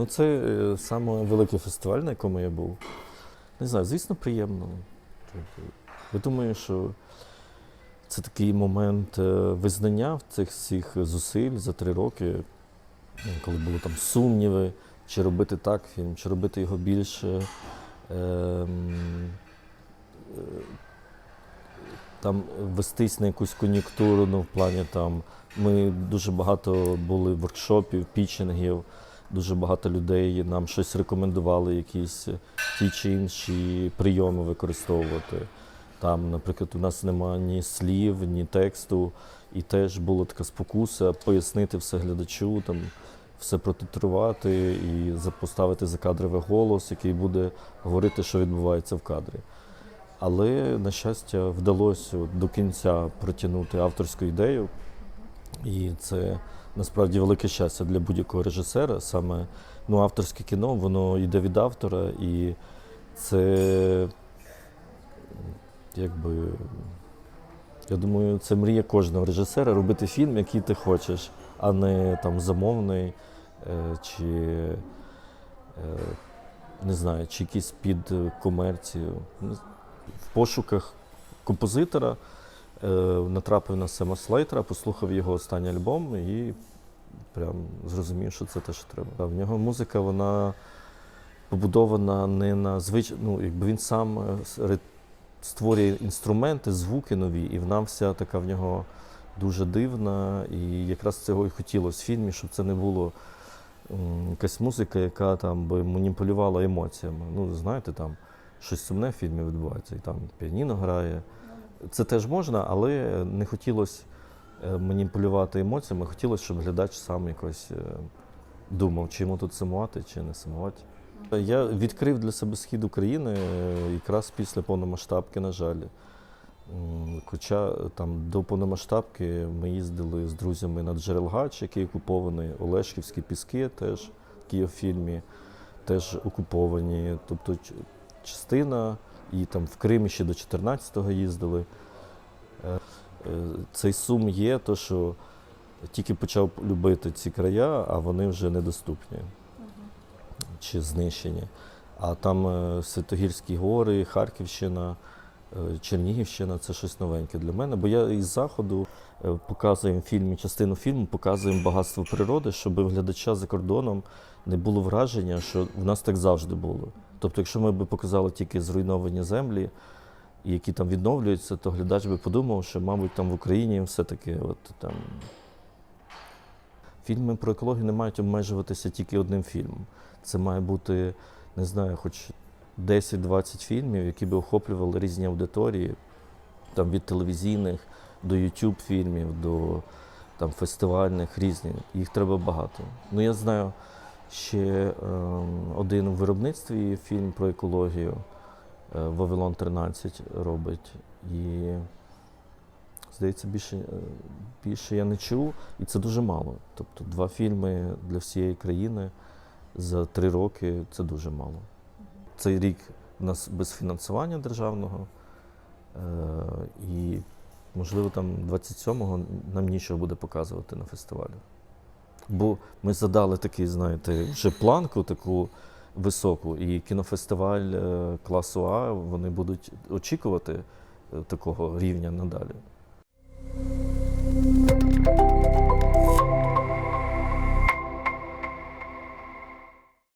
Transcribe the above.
Ну, це е, саме великий фестиваль, на якому я був. Не знаю, звісно, приємно. Тобто, думаю, що це такий момент е, визнання в цих всіх зусиль за три роки, ну, коли були там сумніви, чи робити так фільм, чи робити його більше. ем, е, Там вестись на якусь кон'юнктуру, ну, в плані там. Ми дуже багато були воркшопів, пітчингів, дуже багато людей нам щось рекомендували, якісь ті чи інші прийоми використовувати. Там, наприклад, у нас немає ні слів, ні тексту, і теж була така спокуса пояснити все глядачу, там, все протитрувати і поставити закадровий голос, який буде говорити, що відбувається в кадрі. Але, на щастя, вдалося до кінця протягнути авторську ідею. І це насправді велике щастя для будь-якого режисера. Саме ну, авторське кіно, воно йде від автора, і це якби. Я думаю, це мрія кожного режисера робити фільм, який ти хочеш, а не там замовний е, чи е, не знаю, чи якийсь під комерцію. Ну, В пошуках композитора натрапив на Сема Слейтера, послухав його останній альбом і прям зрозумів, що це те, що треба. В нього музика, вона побудована не на звич... ну, якби він сам е, створює інструменти, звуки нові, і вона вся така в нього дуже дивна. І якраз цього і хотілося в фільмі, щоб це не було якась музика, яка там би маніпулювала емоціями. Ну, знаєте, там щось сумне в фільмі відбувається, і там піаніно грає. Це теж можна, але не хотілося е, маніпулювати емоціями, хотілося, щоб глядач сам якось е, думав, чи йому тут сумувати, чи не сумувати. Я відкрив для себе схід України е, якраз після повномасштабки, на жаль. Хоча там до повномасштабки ми їздили з друзями на Джерелгач, який окупований, Олешківські піски теж, в фільмі, теж окуповані. Тобто частина, і там в Кримі ще до 14-го їздили. Е, е, Цей сум є, то що тільки почав любити ці края, а вони вже недоступні чи знищені. А там е, Святогірські гори, Харківщина, Чернігівщина це щось новеньке для мене. Бо я із заходу показуємо в фільмі, частину фільму, показуємо багатство природи, щоб глядача за кордоном не було враження, що в нас так завжди було. Тобто, якщо ми б показали тільки зруйновані землі, які там відновлюються, то глядач би подумав, що, мабуть, там в Україні все-таки от там. Фільми про екологію не мають обмежуватися тільки одним фільмом. Це має бути, не знаю, хоч 10-20 фільмів, які би охоплювали різні аудиторії, там від телевізійних до YouTube фільмів, до там, фестивальних різні. Їх треба багато. Ну, я знаю ще ем, один у виробництві фільм про екологію е, Вавилон 13 робить. І здається, більше, е, більше я не чув, і це дуже мало. Тобто два фільми для всієї країни за три роки це дуже мало. Цей рік у нас без фінансування державного, е, і, можливо, там 27-го нам нічого буде показувати на фестивалі. Бо ми задали такий, знаєте, вже планку таку високу, і кінофестиваль е, класу А вони будуть очікувати е, такого рівня надалі.